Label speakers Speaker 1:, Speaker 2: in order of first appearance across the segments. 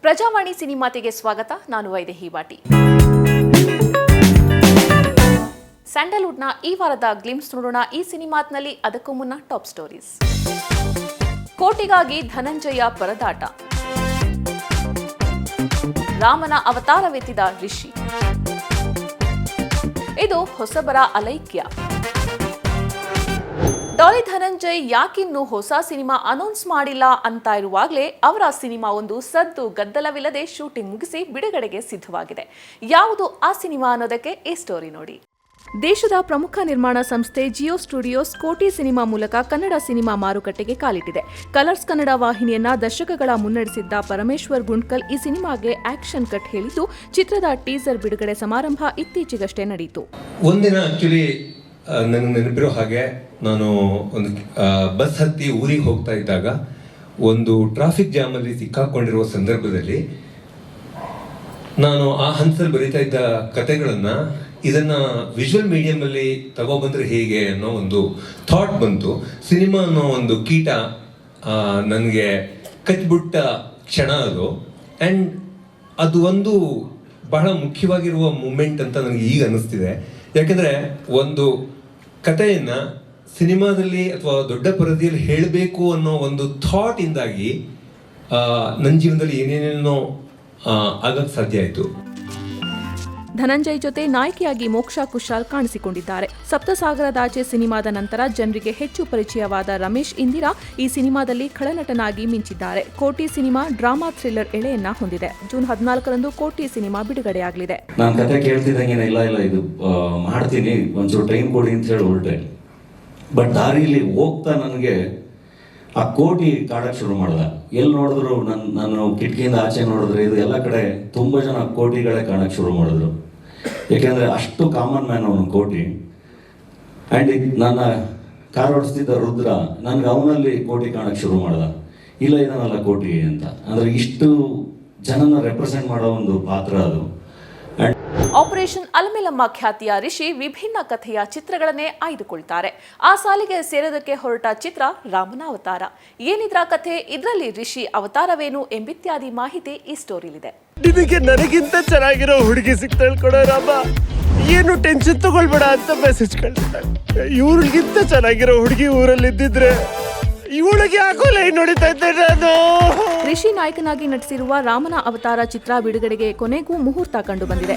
Speaker 1: ಪ್ರಜಾವಾಣಿ ಸಿನಿಮಾತಿಗೆ ಸ್ವಾಗತ, ನಾನು ವೈದೇಹಿ ಬಾಟಿ ಸ್ಯಾಂಡಲ್ವುಡ್ನ ಈ ವಾರದ ಗ್ಲಿಮ್ಸ್ ನೋಡೋಣ. ಈ ಸಿನಿಮಾತ್ನಲ್ಲಿ ಅದಕ್ಕೂ ಮುನ್ನ ಟಾಪ್ ಸ್ಟೋರೀಸ್. ಕೋಟಿಗಾಗಿ ಧನಂಜಯ ಪರದಾಟ. ರಾಮನ ಅವತಾರವೆತ್ತಿದ ರಿಷಿ. ಇದು ಹೊಸಬರ ಅಲೈಕ್ಯ. ಡಾಲಿ ಧನಂಜಯ್ ಯಾಕಿನ್ನೂ ಹೊಸ ಸಿನಿಮಾ ಅನೌನ್ಸ್ ಮಾಡಿಲ್ಲ ಅಂತ ಇರುವಾಗಲೇ ಅವರ ಸಿನಿಮಾ ಒಂದು ಸದ್ದು ಗದ್ದಲವಿಲ್ಲದೆ ಶೂಟಿಂಗ್ ಮುಗಿಸಿ ಬಿಡುಗಡೆಗೆ ಸಿದ್ಧವಾಗಿದೆ. ಯಾವುದು ಆ ಸಿನಿಮಾ ಅನ್ನೋದಕ್ಕೆ ಈ ಸ್ಟೋರಿ ನೋಡಿ. ದೇಶದ ಪ್ರಮುಖ ನಿರ್ಮಾಣ ಸಂಸ್ಥೆ ಜಿಯೋ ಸ್ಟುಡಿಯೋಸ್ ಕೋಟಿ ಸಿನಿಮಾ ಮೂಲಕ ಕನ್ನಡ ಸಿನಿಮಾ ಮಾರುಕಟ್ಟೆಗೆ ಕಾಲಿಟ್ಟಿದೆ. ಕಲರ್ಸ್ ಕನ್ನಡ ವಾಹಿನಿಯನ್ನ ದಶಕಗಳ ಮುನ್ನಡೆಸಿದ್ದ ಪರಮೇಶ್ವರ್ ಗುಂಡ್ಕಲ್ ಈ ಸಿನಿಮಾಗೆ ಆಕ್ಷನ್ ಕಟ್ ಹೇಳಿದ್ದು, ಚಿತ್ರದ ಟೀಸರ್ ಬಿಡುಗಡೆ ಸಮಾರಂಭ ಇತ್ತೀಚೆಗಷ್ಟೇ ನಡೆಯಿತು.
Speaker 2: ಒಂದಿನ ಆಕ್ಚುಲಿ ನನಗೆ ನೆನಪಿರೋ ಹಾಗೆ ನಾನು ಒಂದು ಬಸ್ ಹತ್ತಿ ಊರಿಗೆ ಹೋಗ್ತಾ ಇದ್ದಾಗ ಒಂದು ಟ್ರಾಫಿಕ್ ಜಾಮಲ್ಲಿ ಸಿಕ್ಕಾಕೊಂಡಿರುವ ಸಂದರ್ಭದಲ್ಲಿ ನಾನು ಆ ಹಂತದಲ್ಲಿ ಬರೀತಾ ಇದ್ದ ಕತೆಗಳನ್ನ ಇದನ್ನ ವಿಜುವಲ್ ಮೀಡಿಯಂ ಅಲ್ಲಿ ತಗೊಬಂದ್ರೆ ಹೇಗೆ ಅನ್ನೋ ಒಂದು ಥಾಟ್ ಬಂತು. ಸಿನಿಮಾ ಅನ್ನೋ ಒಂದು ಕೀಟ ನನಗೆ ಕಚ್ಬಿಟ್ಟ ಕ್ಷಣ ಅದು. ಆ್ಯಂಡ್ ಅದು ಒಂದು ಬಹಳ ಮುಖ್ಯವಾಗಿರುವ ಮೂಮೆಂಟ್ ಅಂತ ನನಗೆ ಈಗ ಅನಿಸ್ತಿದೆ. ಯಾಕೆಂದ್ರೆ ಒಂದು ಕಥೆಯನ್ನು ಸಿನಿಮಾದಲ್ಲಿ ಅಥವಾ ದೊಡ್ಡ ಪರದಿಯಲ್ಲಿ ಹೇಳಬೇಕು ಅನ್ನೋ ಒಂದು ಥಾಟ್ ಇಂದಾಗಿ ನನ್ನ ಜೀವನದಲ್ಲಿ ಏನೇನೇನೋ ಆಗಕ್ಕೆ ಸಾಧ್ಯ ಆಯಿತು.
Speaker 1: ಧನಂಜಯ್ ಜೊತೆ ನಾಯಕಿಯಾಗಿ ಮೋಕ್ಷಾ ಕುಶಾಲ್ ಕಾಣಿಸಿಕೊಂಡಿದ್ದಾರೆ. ಸಪ್ತಸಾಗರದಾಚೆ ಸಿನಿಮಾದ ನಂತರ ಜನರಿಗೆ ಹೆಚ್ಚು ಪರಿಚಯವಾದ ರಮೇಶ್ ಇಂದಿರಾ ಈ ಸಿನಿಮಾದಲ್ಲಿ ಖಳನಟನಾಗಿ ಮಿಂಚಿದ್ದಾರೆ. ಕೋಟಿ ಸಿನಿಮಾ ಡ್ರಾಮಾ ಥ್ರಿಲ್ಲರ್ ಎಳೆಯನ್ನ ಹೊಂದಿದೆ. ಜೂನ್ ಹದಿನಾಲ್ಕರಂದು ಕೋಟಿ ಸಿನಿಮಾ ಬಿಡುಗಡೆಯಾಗಲಿದೆ.
Speaker 3: ನಾನು ಕತೆ ಇಲ್ಲ ಇದು ಮಾಡ್ತೀನಿ. ಒಂಚೂರು ಟೈಮ್ ಕೊಡಿ ಅಂತ ಹೇಳಿ ಬಟ್ ದಾರಿಲಿ ಹೋಗ್ತಾ ನನಗೆ ಆ ಕೋಟಿ ಕಾಡಕ್ಕೆ ಶುರು ಮಾಡ್ದ. ಎಲ್ಲಿ ನೋಡಿದ್ರು ನನ್ನ ನಾನು ಕಿಟಕಿಯಿಂದ ಆಚೆ ನೋಡಿದ್ರೆ. ಇದು ಎಲ್ಲ ಕಡೆ ತುಂಬ ಜನ ಕೋಟಿಗಳೇ ಕಾಣಕ್ಕೆ ಶುರು ಮಾಡಿದ್ರು. ಯಾಕೆಂದರೆ ಅಷ್ಟು ಕಾಮನ್ ಮ್ಯಾನ್ ಅವನು ಕೋಟಿ. ಆ್ಯಂಡ್ ನನ್ನ ಕಾರ್ ಓಡಿಸ್ತಿದ್ದ ರುದ್ರ ನನಗೆ ಅವನಲ್ಲಿ ಕೋಟಿ ಕಾಣಕ್ಕೆ ಶುರು ಮಾಡ್ದ. ಇಲ್ಲ, ಇದನ್ನಲ್ಲ ಕೋಟಿ ಅಂತ. ಅಂದರೆ ಇಷ್ಟು ಜನನ ರೆಪ್ರೆಸೆಂಟ್ ಮಾಡೋ ಒಂದು ಪಾತ್ರ ಅದು.
Speaker 1: ಆಪರೇಷನ್ ಅಲಮೆಲಮ್ಮ ಖ್ಯಾತಿಯ ರಿಷಿ ವಿಭಿನ್ನ ಕಥೆಯ ಚಿತ್ರಗಳನ್ನೇ ಆಯ್ದುಕೊಳ್ತಾರೆ. ಆ ಸಾಲಿಗೆ ಸೇರೋದಕ್ಕೆ ಹೊರಟ ಚಿತ್ರ ರಾಮನ ಅವತಾರ. ಏನಿದ್ರ ಕಥೆ? ಇದರಲ್ಲಿ ರಿಷಿ ಅವತಾರವೇನು ಎಂಬಿತ್ಯಾದಿ ಮಾಹಿತಿ ಈ ಸ್ಟೋರಿಲಿದೆ
Speaker 4: ನಿನಗೆ ನನಗಿಂತ ಚೆನ್ನಾಗಿರೋ ಹುಡುಗಿ ಸಿಗ್ತಾಳ್ ಕೊಡೋ ರಾಮ. ಏನು ಟೆನ್ಷನ್ ತಗೊಳ್ಬೇಡ ಅಂತ ಮೆಸೇಜ್ ಕಳ್ಸಿದ್ದಾಳೆ ಇವ್ರಿಗಿಂತ ಚೆನ್ನಾಗಿರೋ ಹುಡುಗಿ ಊರಲ್ಲಿ ಇದ್ದಿದ್ರೆ ಇವಳಿಗೆ ಯಾಕೋ ಲೈನ್ ನೋಡಿತಾ ಇದ್ದೆ ನಾನು.
Speaker 1: ರಿಷಿ ನಾಯಕನಾಗಿ ನಟಿಸಿರುವ ರಾಮನ ಅವತಾರ ಚಿತ್ರ ಬಿಡುಗಡೆಗೆ ಕೊನೆಗೂ ಮುಹೂರ್ತ ಕಂಡು ಬಂದಿದೆ.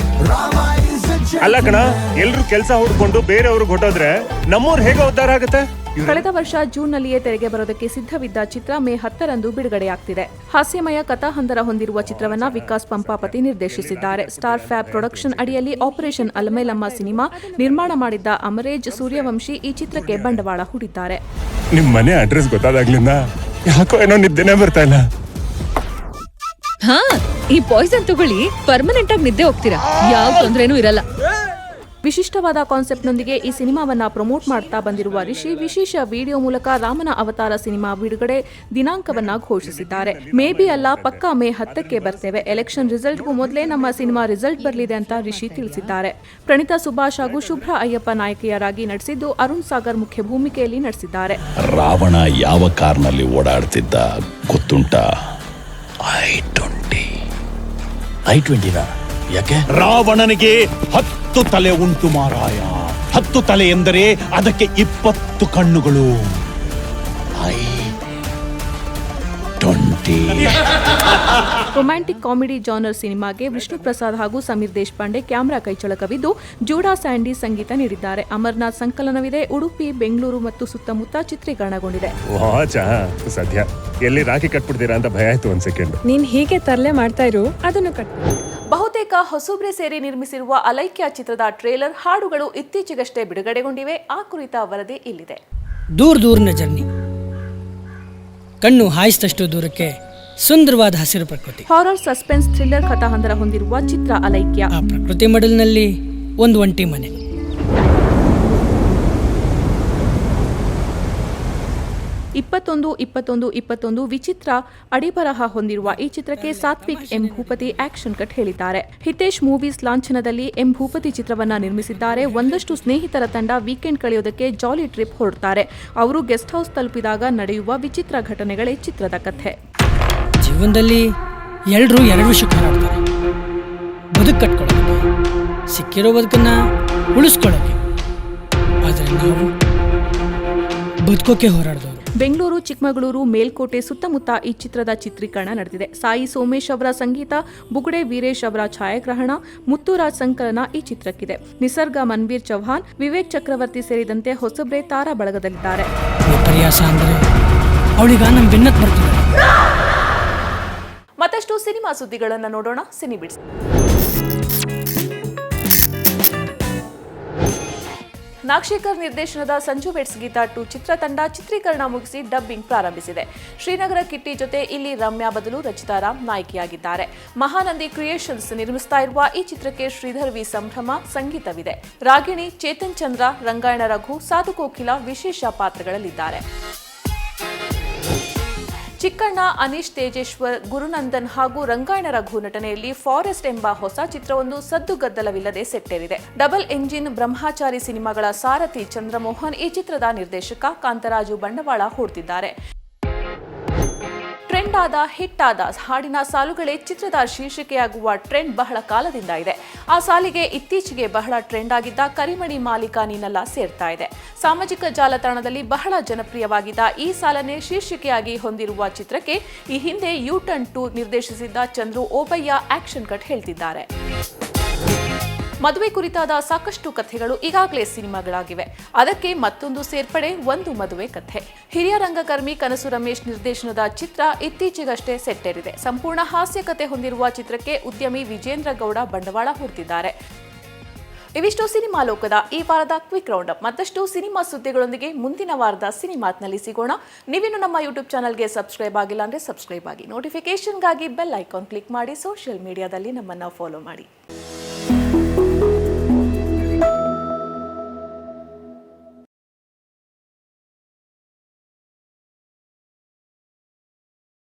Speaker 4: ಅಲ್ಲ ಕಣ ಎಲ್ರು ಕೆಲಸ ಹುಡ್ಕೊಂಡು ಬೇರೆಯವ್ರಿಗೆ ಹೊಟ್ಟೋದ್ರೆ ನಮ್ಮೂರ್ ಹೇಗೆ ಅವತಾರ ಆಗುತ್ತೆ?
Speaker 1: ಕಳೆದ ವರ್ಷ ಜೂನ್ನಲ್ಲಿಯೇ ತೆರೆಗೆ ಬರೋದಕ್ಕೆ ಸಿದ್ಧವಿದ್ದ ಚಿತ್ರ ಮೇ ಹತ್ತರಂದು ಬಿಡುಗಡೆಯಾಗ್ತಿದೆ. ಹಾಸ್ಯಮಯ ಕಥಾಹಂದರ ಹೊಂದಿರುವ ಚಿತ್ರವನ್ನ ವಿಕಾಸ್ ಪಂಪಾಪತಿ ನಿರ್ದೇಶಿಸಿದ್ದಾರೆ. ಸ್ಟಾರ್ ಫ್ಯಾಬ್ ಪ್ರೊಡಕ್ಷನ್ ಅಡಿಯಲ್ಲಿ ಆಪರೇಷನ್ ಅಲಮೇಲಮ್ಮ ಸಿನಿಮಾ ನಿರ್ಮಾಣ ಮಾಡಿದ್ದ ಅಮರೇಜ್ ಸೂರ್ಯವಂಶಿ ಈ ಚಿತ್ರಕ್ಕೆ ಬಂಡವಾಳ ಹೂಡಿದ್ದಾರೆ.
Speaker 4: ನಿಮ್ಮ ಮನೆ ಅಡ್ರೆಸ್ ಗೊತ್ತಾದಾಗ್ಲಿಂದ ಯಾಕೋ ಏನೋ ನಿದ್ದೆನೇ ಬರ್ತಾ ಇಲ್ಲ.
Speaker 5: ಹಾ ಈ ಪಾಯ್ಸನ್ ತಗೊಳ್ಳಿ ಪರ್ಮನೆಂಟ್ ಆಗಿ ನಿದ್ದೆ ಹೋಗ್ತೀರಾ? ಯಾವ ತೊಂದ್ರೆನೂ ಇರಲ್ಲ.
Speaker 1: ವಿಶಿಷ್ಟವಾದ ಕಾನ್ಸೆಪ್ಟ್ನೊಂದಿಗೆ ಈ ಸಿನಿಮಾವನ್ನ ಪ್ರಮೋಟ್ ಮಾಡ್ತಾ ಬಂದಿರುವ ರಿಷಿ ವಿಶೇಷ ವಿಡಿಯೋ ಮೂಲಕ ರಾಮನ ಅವತಾರ ಸಿನಿಮಾ ಬಿಡುಗಡೆ ದಿನಾಂಕವನ್ನ ಘೋಷಿಸಿದ್ದಾರೆ. ಮೇ ಬಿ ಅಲ್ಲ ಪಕ್ಕಾ ಮೇ ಹತ್ತಕ್ಕೆ ಬರ್ತೇವೆ. ಎಲೆಕ್ಷನ್ ರಿಸಲ್ಟ್ಗೂ ಮೊದಲೇ ನಮ್ಮ ಸಿನಿಮಾ ರಿಸಲ್ಟ್ ಬರಲಿದೆ ಅಂತ ರಿಷಿ ತಿಳಿಸಿದ್ದಾರೆ. ಪ್ರಣಿತಾ ಸುಭಾಷ್ ಹಾಗೂ ಶುಭ್ರ ಅಯ್ಯಪ್ಪ ನಾಯಕಿಯರಾಗಿ ನಟಿಸಿದ್ದು ಅರುಣ್ ಸಾಗರ್ ಮುಖ್ಯ ಭೂಮಿಕೆಯಲ್ಲಿ ನಟಿಸಿದ್ದಾರೆ.
Speaker 6: ರಾವಣ ಯಾವ ಕಾರ್ನಲ್ಲಿ ಓಡಾಡ್ತಿದ್ದ ಗೊತ್ತುಂಟ? I twenty. ಐ ಟ್ವೆಂಟಿನ? ಯಾಕೆ? ರಾವಣನಿಗೆ ಹತ್ತು ತಲೆ ಉಂಟು ಮಾರಾಯ. ಹತ್ತು ತಲೆ ಎಂದರೆ ಅದಕ್ಕೆ ಇಪ್ಪತ್ತು ಕಣ್ಣುಗಳು. I twenty
Speaker 1: romantic comedy genre ಸಿನಿಮಾಗೆ ವಿಷ್ಣು ಪ್ರಸಾದ್ ಹಾಗೂ ಸಮೀರ್ ದೇಶಪಾಂಡೆ ಕ್ಯಾಮೆರಾ ಕೈಚಳಕವಿದ್ದು ಜೂಡಾ ಸ್ಯಾಂಡಿ ಸಂಗೀತ ನೀಡಿದ್ದಾರೆ. ಅಮರ್ನಾಥ್ ಸಂಕಲನವಿದೆ. ಉಡುಪಿ ಬೆಂಗಳೂರು ಮತ್ತು ಸುತ್ತಮುತ್ತ ಚಿತ್ರೀಕರಣಗೊಂಡಿದೆ.
Speaker 4: ವಾಚ ಸದ್ಯ. ಎಲ್ಲಿ ರಾಖಿ ಕಟ್ಬಿಡ್ತೀರಾ ಅಂತ ಭಯ ಆಯ್ತು ಒಂದ್ ಸೆಕೆಂಡ್.
Speaker 7: ನೀನ್ ಹೀಗೆ ತರಲೆ ಮಾಡ್ತಾ ಇರು. ಅದನ್ನು ಕಟ್
Speaker 1: ಬಹುತೇಕ ಹೊಸಬ್ರೆ ಸೇರಿ ನಿರ್ಮಿಸಿರುವ ಅಲೈಕ್ಯ ಚಿತ್ರದ ಟ್ರೇಲರ್ ಹಾಡುಗಳು ಇತ್ತೀಚೆಗಷ್ಟೇ ಬಿಡುಗಡೆಗೊಂಡಿವೆ. ಆ ಕುರಿತ ವರದಿ ಇಲ್ಲಿದೆ.
Speaker 8: ದೂರ ದೂರಿನ ಜರ್ನಿ. ಕಣ್ಣು ಹಾಯಿಸಿದಷ್ಟು ದೂರಕ್ಕೆ ಸುಂದರವಾದ ಹಸಿರು ಪ್ರಕೃತಿ.
Speaker 1: ಹಾರರ್ ಸಸ್ಪೆನ್ಸ್ ಥ್ರಿಲ್ಲರ್ ಕಥಾಹಂದರ ಹೊಂದಿರುವ ಚಿತ್ರ ಅಲೈಕ್ಯ.
Speaker 8: ಆ ಪ್ರಕೃತಿ ಮಡಲ್ನಲ್ಲಿ ಒಂದು ಒಂಟಿ ಮನೆ.
Speaker 1: ಇಪ್ಪತ್ತೊಂದು ಇಪ್ಪತ್ತೊಂದು ಇಪ್ಪತ್ತೊಂದು ವಿಚಿತ್ರ ಅಡಿಬರಹ ಹೊಂದಿರುವ ಈ ಚಿತ್ರಕ್ಕೆ Satvik M. Bhupathi action cut ಹೇಳಿದ್ದಾರೆ. ಹಿತೇಶ್ ಮೂವೀಸ್ ಲಾಂಛನದಲ್ಲಿ ಎಂ. ಭೂಪತಿ ಚಿತ್ರವನ್ನ ನಿರ್ಮಿಸಿದ್ದಾರೆ. ಒಂದಷ್ಟು ಸ್ನೇಹಿತರ ತಂಡ ವೀಕೆಂಡ್ ಕಳೆಯೋದಕ್ಕೆ ಜಾಲಿ ಟ್ರಿಪ್ ಹೊರಡ್ತಾರೆ. ಅವರು ಗೆಸ್ಟ್ ಹೌಸ್ ತಲುಪಿದಾಗ ನಡೆಯುವ ವಿಚಿತ್ರ ಘಟನೆಗಳೇ ಚಿತ್ರದ ಕಥೆ.
Speaker 8: ಜೀವನದಲ್ಲಿ ಎಲ್ಲರೂ ಎರಡು ವಿಷಯಕ್ಕೆ ಬದುಕು ಕಟ್ಕೊಳ್ಳೋಕೆ ಸಿಕ್ಕಿರೋ ಬದುಕನ್ನ ಉಳಿಸ್ಕೊಳ್ಳೋಕೆ ಆದರೆ ನಾವು ಬದುಕೋಕೆ ಹೋರಾಡಿದವರು.
Speaker 1: ಬೆಂಗಳೂರು ಚಿಕ್ಕಮಗಳೂರು ಮೇಲ್ಕೋಟೆ ಸುತ್ತಮುತ್ತ ಈ ಚಿತ್ರದ ಚಿತ್ರೀಕರಣ ನಡೆದಿದೆ. ಸಾಯಿ ಸೋಮೇಶ್ ಅವರ ಸಂಗೀತ ಬುಗುಡೆ ವೀರೇಶ್ ಅವರ ಛಾಯಾಗ್ರಹಣ ಮುತ್ತುರಾಜ್ ಸಂಕಲನ ಈ ಚಿತ್ರಕ್ಕಿದೆ. ನಿಸರ್ಗ ಮನ್ವೀರ್ ಚೌಹಾನ್ ವಿವೇಕ್ ಚಕ್ರವರ್ತಿ ಸೇರಿದಂತೆ ಹೊಸಬ್ರೆ ತಾರಾ ಬಳಗದಲ್ಲಿದ್ದಾರೆ. ಮತ್ತಷ್ಟು ಸಿನಿಮಾ ಸುದ್ದಿಗಳನ್ನು ನೋಡೋಣ. ಸಿನಿ ನಾಗಶೇಖರ್ ನಿರ್ದೇಶನದ ಸಂಜು ಬೆಟ್ಸ್ ಗೀತಾ ಟು ಚಿತ್ರತಂಡ ಚಿತ್ರೀಕರಣ ಮುಗಿಸಿ ಡಬ್ಬಿಂಗ್ ಪ್ರಾರಂಭಿಸಿದೆ. ಶ್ರೀನಗರ ಕಿಟ್ಟಿ ಜೊತೆ ಇಲ್ಲಿ ರಮ್ಯಾ ಬದಲು ರಚಿತಾ ರಾಮ್ ನಾಯಕಿಯಾಗಿದ್ದಾರೆ. ಮಹಾನಂದಿ ಕ್ರಿಯೇಷನ್ಸ್ ನಿರ್ಮಿಸ್ತಾ ಇರುವ ಈ ಚಿತ್ರಕ್ಕೆ ಶ್ರೀಧರ್ ವಿ ಸಂಭ್ರಮ ಸಂಗೀತವಿದೆ. ರಾಗಿಣಿ, ಚೇತನ್ ಚಂದ್ರ, ರಂಗಾಯಣ ರಘು, ಸಾಧು ಕೋಕಿಲ ವಿಶೇಷ ಪಾತ್ರಗಳಲ್ಲಿದ್ದಾರೆ. ಚಿಕ್ಕಣ್ಣ ಅನೀಶ್ ತೇಜೇಶ್ವರ್, ಗುರುನಂದನ್ ಹಾಗೂ ರಂಗಾಯಣ ರಘು ನಟನೆಯಲ್ಲಿ ಫಾರೆಸ್ಟ್ ಎಂಬ ಹೊಸ ಚಿತ್ರವೊಂದು ಸದ್ದು ಗದ್ದಲವಿಲ್ಲದೆ ಸೆಟ್ಟೇರಿದೆ. ಡಬಲ್ ಎಂಜಿನ್ ಬ್ರಹ್ಮಚಾರಿ ಸಿನಿಮಾಗಳ ಸಾರಥಿ ಚಂದ್ರಮೋಹನ್ ಈ ಚಿತ್ರದ ನಿರ್ದೇಶಕ ಕಾಂತರಾಜು ಬಂಡವಾಳ ಹೂಡ್ತಿದ್ದಾರೆ. ಟ್ರೆಂಡ್ ಆದ ಹಿಟ್ ಆದ ಹಾಡಿನ ಸಾಲುಗಳೇ ಚಿತ್ರದ ಶೀರ್ಷಿಕೆಯಾಗುವ ಟ್ರೆಂಡ್ ಬಹಳ ಕಾಲದಿಂದ ಇದೆ. ಆ ಸಾಲಿಗೆ ಇತ್ತೀಚೆಗೆ ಬಹಳ ಟ್ರೆಂಡ್ ಆಗಿದ್ದ ಕರಿಮಣಿ ಮಾಲೀಕ ನೀನೆಲ್ಲ ಸೇರ್ತಾ ಇದೆ. ಸಾಮಾಜಿಕ ಜಾಲತಾಣದಲ್ಲಿ ಬಹಳ ಜನಪ್ರಿಯವಾಗಿದ್ದ ಈ ಸಾಲನ್ನೇ ಶೀರ್ಷಿಕೆಯಾಗಿ ಹೊಂದಿರುವ ಚಿತ್ರಕ್ಕೆ ಈ ಹಿಂದೆ ಯು ಟರ್ನ್ ಟು ನಿರ್ದೇಶಿಸಿದ್ದ ಚಂದ್ರು ಓಬಯ್ಯ ಆಕ್ಷನ್ ಕಟ್ ಹೇಳ್ತಿದ್ದಾರೆ. ಮದುವೆ ಕುರಿತಾದ ಸಾಕಷ್ಟು ಕಥೆಗಳು ಈಗಾಗಲೇ ಸಿನಿಮಾಗಳಾಗಿವೆ. ಅದಕ್ಕೆ ಮತ್ತೊಂದು ಸೇರ್ಪಡೆ, ಒಂದು ಮದುವೆ ಕಥೆ. ಹಿರಿಯ ರಂಗಕರ್ಮಿ ಕನಸು ರಮೇಶ್ ನಿರ್ದೇಶನದ ಚಿತ್ರ ಇತ್ತೀಚೆಗಷ್ಟೇ ಸೆಟ್ಟೇರಿದೆ. ಸಂಪೂರ್ಣ ಹಾಸ್ಯ ಕಥೆ ಹೊಂದಿರುವ ಚಿತ್ರಕ್ಕೆ ಉದ್ಯಮಿ ವಿಜೇಂದ್ರ ಗೌಡ ಬಂಡವಾಳ ಹೂಡ್ತಿದ್ದಾರೆ ಇವಿಷ್ಟು ಸಿನಿಮಾ ಲೋಕದ ಈ ವಾರದ ಕ್ವಿಕ್ ರೌಂಡ್ ಮತ್ತಷ್ಟು ಸಿನಿಮಾ ಸುದ್ದಿಗಳೊಂದಿಗೆ ಮುಂದಿನ ವಾರದ ಸಿನಿಮಾತ್ನಲ್ಲಿ ಸಿಗೋಣ. ನೀವಿನ್ನು ನಮ್ಮ ಯೂಟ್ಯೂಬ್ ಚಾನಲ್ಗೆ ಸಬ್ಸ್ಕ್ರೈಬ್ ಆಗಿಲ್ಲ ಅಂದರೆ ಸಬ್ಸ್ಕ್ರೈಬ್ ಆಗಿ. ನೋಟಿಫಿಕೇಷನ್ಗಾಗಿ ಬೆಲ್ ಐಕಾನ್ ಕ್ಲಿಕ್ ಮಾಡಿ. ಸೋಷಿಯಲ್ ಮೀಡಿಯಾದಲ್ಲಿ ನಮ್ಮನ್ನು ಫಾಲೋ ಮಾಡಿ.